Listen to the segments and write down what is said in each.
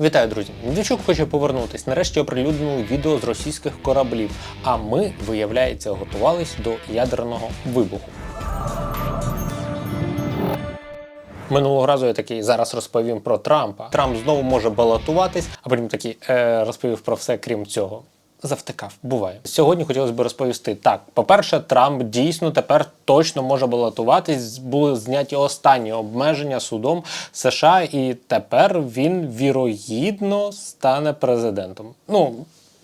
Вітаю, друзі! Медведчук хоче повернутись. Нарешті оприлюднили відео з російських кораблів. А ми, виявляється, готувались до ядерного вибуху. Минулого разу я такий зараз розповім про Трампа. Трамп знову може балотуватись, а потім такий е, розповів про все крім цього. Завтикав, буває. Сьогодні хотілося б розповісти. Так, по-перше, Трамп дійсно тепер точно може балотуватись. Були зняті останні обмеження судом США, і тепер він вірогідно стане президентом. Ну.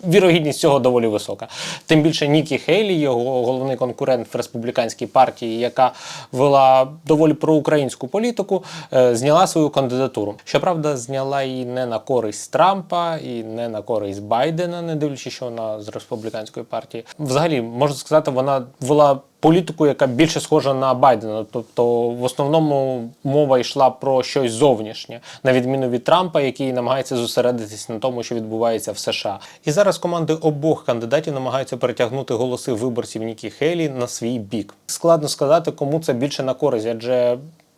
Вірогідність цього доволі висока. Тим більше Нікі Хейлі, його головний конкурент в республіканській партії, яка вела доволі проукраїнську політику, е, зняла свою кандидатуру. Щоправда, зняла її не на користь Трампа і не на користь Байдена, не дивлячись, що вона з республіканської партії. Взагалі, можна сказати, вона вела політику, яка більше схожа на Байдена. Тобто, в основному мова йшла про щось зовнішнє, на відміну від Трампа, який намагається зосередитись на тому, що відбувається в США. І зараз команди обох кандидатів намагаються перетягнути голоси виборців Нікі Хейлі на свій бік. Складно сказати, кому це більше на користь, адже.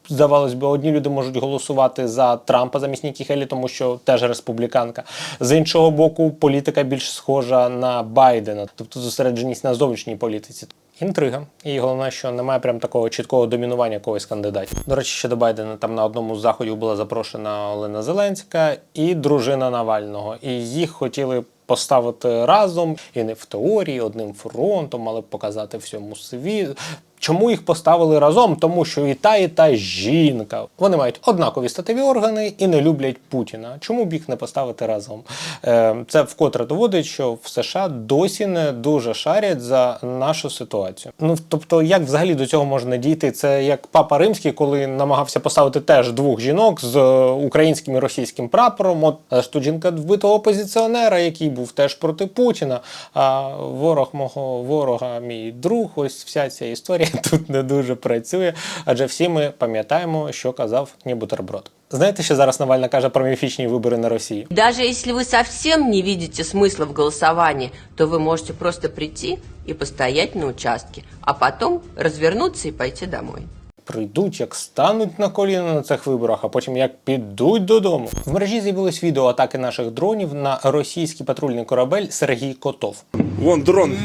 Здавалось би, одні люди можуть голосувати за Трампа замість Нікі Хелі, тому що теж республіканка. З іншого боку, політика більш схожа на Байдена, тобто зосередженість на зовнішній політиці. Інтрига. І головне, що немає прям такого чіткого домінування когось кандидатів. До речі, щодо Байдена, там на одному з заходів була запрошена Олена Зеленська і дружина Навального. І їх хотіли поставити разом і не в теорії, одним фронтом, мали показати всьому світу. Чому їх поставили разом? Тому що і та, і та жінка. Вони мають однакові статеві органи і не люблять Путіна. Чому б їх не поставити разом? Е, Це вкотре доводить, що в США досі не дуже шарять за нашу ситуацію. Ну тобто, як взагалі до цього можна дійти? Це як папа римський, коли намагався поставити теж двох жінок з е, українським і російським прапором. От аж тут жінка вбитого опозиціонера, який був теж проти Путіна. А ворог мого ворога, мій друг. Ось вся ця історія тут не дуже працює, адже всі ми пам'ятаємо, що казав ні бутерброд. Знаєте, що зараз Навальна каже про міфічні вибори на Росії? Даже если вы совсем не видите смысла в голосовании, то вы можете просто прийти и постоять на участке, а потом развернуться и пойти домой. Прийдуть, як стануть на коліна на цих виборах, а потім як підуть додому. В мережі з'явилось відео атаки наших дронів на російський патрульний корабель Сергій Котов. Вон дрон.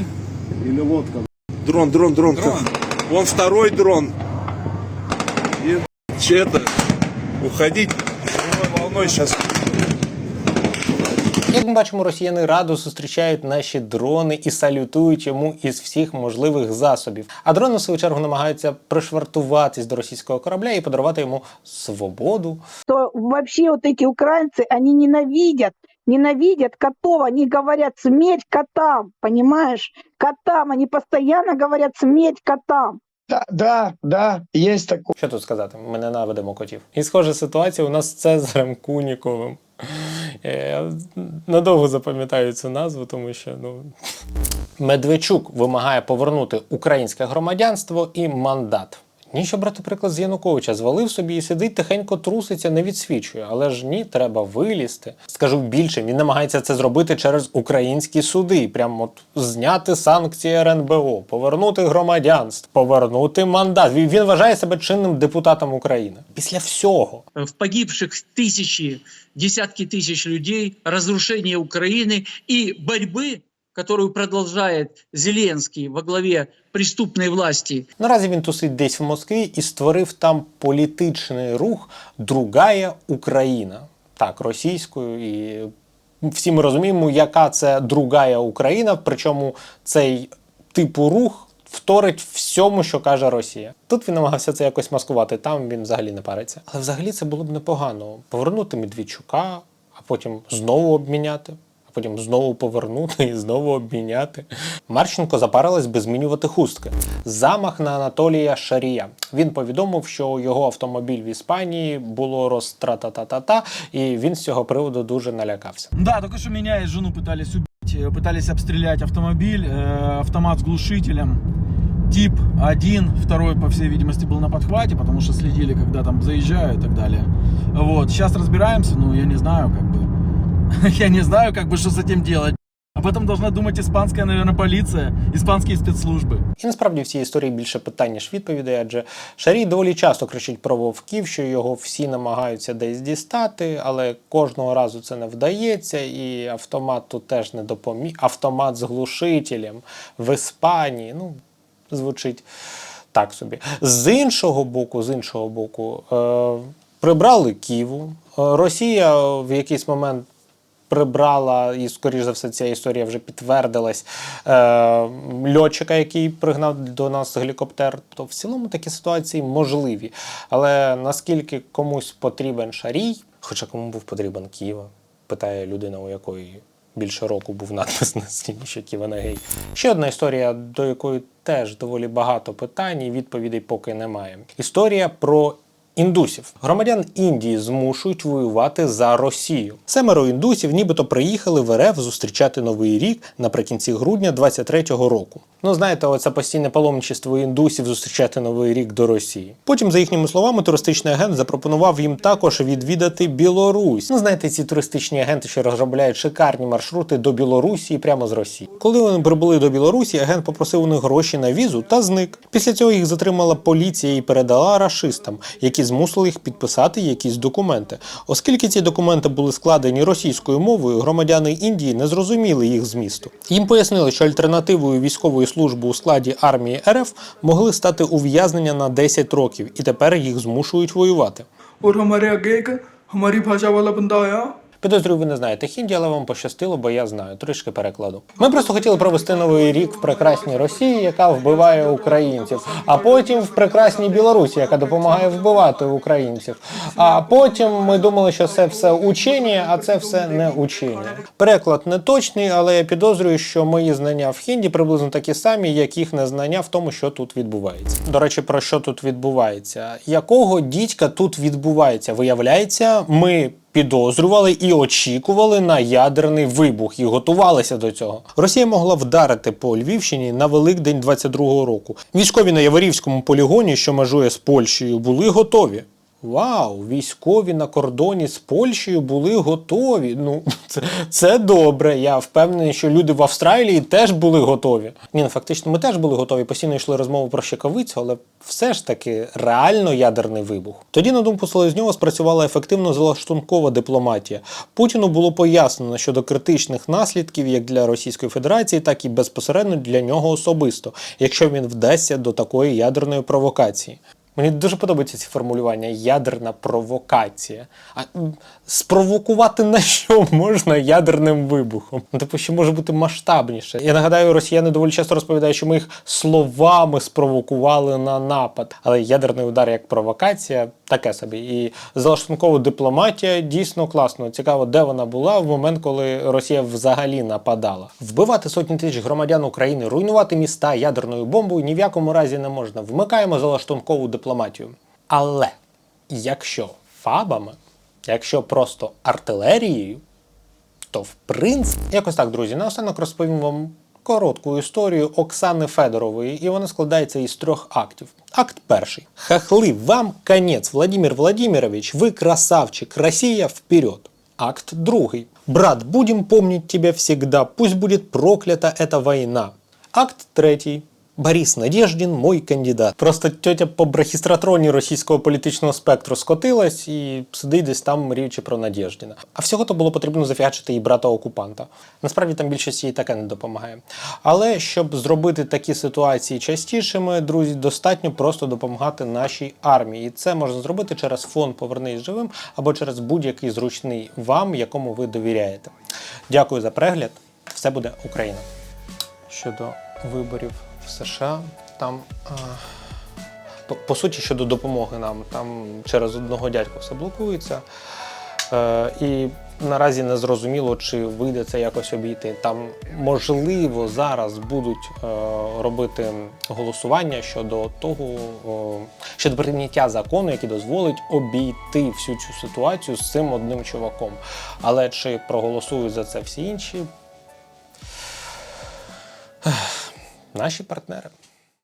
Или лодка. Дрон, дрон, дрон. Вон второй дрон. И че это? Уходить живой волной сейчас. Як ми бачимо, росіяни радо зустрічають наші дрони і салютують йому із всіх можливих засобів. А дрони, в свою чергу, намагаються пришвартуватись до російського корабля і подарувати йому свободу, что вообще вот эти украинцы, они ненавидят, ненавидят котов, они говорят смерть котам, понимаешь? Котам, они постоянно говорят смерть котам. Да, да, да, есть такое. Що тут сказати? Ми ненавидимо котів. І схожа ситуація у нас з Цезарем Куніковим. Я надовго запам'ятаю цю назву, тому що ну. Медведчук вимагає повернути українське громадянство і мандат. Ніщо брати приклад з Януковича, звалив собі і сидить тихенько труситься, не відсвічує. Але ж ні, треба вилізти. Скажу більше, він намагається це зробити через українські суди. Прямо от зняти санкції РНБО, повернути громадянство, повернути мандат. Він, він вважає себе чинним депутатом України. Після всього. в погибших тысячи, десятки тысяч людей, разрушение Украины и борьбы, которую продолжает Зеленский во главе преступной власти Наразі він тусить десь в Москві і створив там політичний рух Другая Україна. Так, російською, і всі ми розуміємо, яка це другая Україна, причому цей типу рух. Вторить всьому, що каже Росія. Тут він намагався це якось маскувати, там він взагалі не париться. Але взагалі це було б непогано. Повернути Медведчука, а потім знову обміняти, а потім знову повернути і знову обміняти. Марченко запарилась би змінювати хустки. Замах на Анатолія Шарія. Він повідомив, що його автомобіль в Іспанії було розтрататата, і він з цього приводу дуже налякався. Да, только что меня и жену пытались убить, э, пытались обстрелять автомобиль, э, автомат с глушителем. Тип 1, второй, по всей видимости, был на подхвате, потому что следили, когда там заезжаю и так далее. Вот, сейчас разбираемся, ну, я не знаю, как бы, я не знаю, как бы, что с этим делать. Об этом должна думать испанская, наверное, полиция, испанские спецслужбы. І насправді в цій історії більше питань, ніж відповідей, адже Шарій доволі часто кричить про вовків, що його всі намагаються десь дістати, але кожного разу це не вдається, і автомат тут теж не допоміг. Автомат з глушителем в Іспанії. Ну, звучить так собі. З іншого боку, з іншого боку, е, прибрали Ківу. Е, Росія в якийсь момент прибрала, і, скоріш за все, ця історія вже підтвердилась е, льотчика, який пригнав до нас гелікоптер. То в цілому такі ситуації можливі. Але наскільки комусь потрібен шарій, хоча кому був потрібен Ківа, питає людина, у якої. Більше року був надпис на стіні, що Ківа не гей. Ще одна історія, до якої теж доволі багато питань і відповідей поки немає. Історія про індусів. Громадян Індії змушують воювати за Росію. Семеро індусів нібито приїхали в РФ зустрічати новий рік наприкінці грудня 23-го року. Ну, знаєте, оце постійне паломничество індусів зустрічати новий рік до Росії. Потім, за їхніми словами, туристичний агент запропонував їм також відвідати Білорусь. Ну, знаєте, ці туристичні агенти, що розробляють шикарні маршрути до Білорусі прямо з Росії. Коли вони прибули до Білорусі, агент попросив у них гроші на візу та зник. Після цього їх затримала поліція і передала рашистам, які змусили їх підписати якісь документи. Оскільки ці документи були складені російською мовою, громадяни Індії не зрозуміли їх змісту. Їм пояснили, що альтернативою військової служби у складі армії РФ могли стати ув'язнення на 10 років, і тепер їх змушують воювати. Підозрюю, ви не знаєте хінді, але вам пощастило, бо я знаю. Трішки перекладу. Ми просто хотіли провести новий рік в прекрасній Росії, яка вбиває українців, а потім в прекрасній Білорусі, яка допомагає вбивати українців. А потім ми думали, що це все учені, а це все не учені. Переклад не точний, але я підозрюю, що мої знання в хінді приблизно такі самі, як їх незнання в тому, що тут відбувається. До речі, про що тут відбувається? Якого дідька тут відбувається? Виявляється, ми підозрювали і очікували на ядерний вибух і готувалися до цього. Росія могла вдарити по Львівщині на Великдень 22-го року. Військові на Яворівському полігоні, що межує з Польщею, були готові. Вау, військові на кордоні з Польщею були готові. Ну, це, це добре. Я впевнений, що люди в Австралії теж були готові. Ні, ну фактично, ми теж були готові. Постійно йшли розмови про щекавицю, але все ж таки реально ядерний вибух. Тоді, на думку Селезньова, спрацювала ефективно залаштункова дипломатія. Путіну було пояснено щодо критичних наслідків як для Російської Федерації, так і безпосередньо для нього особисто, якщо він вдасться до такої ядерної провокації. Мені дуже подобаються ці формулювання ядерна провокація. А спровокувати на що можна ядерним вибухом? Ну, типу, що може бути масштабніше. Я нагадаю, росіяни доволі часто розповідають, що ми їх словами спровокували на напад. Але ядерний удар як провокація таке собі. І залаштункова дипломатія дійсно класно. Цікаво, де вона була в момент, коли Росія взагалі нападала. Вбивати сотні тисяч громадян України, руйнувати міста ядерною бомбою ні в якому разі не можна. Вмикаємо залаштункову дипломатію. Але якщо фабами, якщо просто артилерією, то в принципі, якось так, друзі, наостанок розповім вам коротку історію Оксани Федорової, і вона складається із трьох актів. Акт перший. Хахли, вам конець, Владимир Владимирович, ви красавчик, Росія вперед. Акт другий. Брат, будем помнить тебя всегда, пусть будет проклята эта война. Акт третій. Борис Надєждін, мой кандидат. Просто тьотя по брахістратроні російського політичного спектру скотилась і сидить десь там, мріючи про Надєждіна. А всього то було потрібно зафігачити і брата окупанта. Насправді там більшості і таке не допомагає. Але щоб зробити такі ситуації частішими, друзі, достатньо просто допомагати нашій армії. І це можна зробити через фонд Повернись живим або через будь-який зручний вам, якому ви довіряєте. Дякую за перегляд. Все буде Україна. Щодо виборів США, там. А... По, суті, щодо допомоги нам, там через одного дядька все блокується. Е, і наразі не зрозуміло, чи вийде це якось обійти. Там можливо зараз будуть е, робити голосування щодо того, щодо прийняття закону, який дозволить обійти всю цю ситуацію з цим одним чуваком. Але чи проголосують за це всі інші? Наші партнери.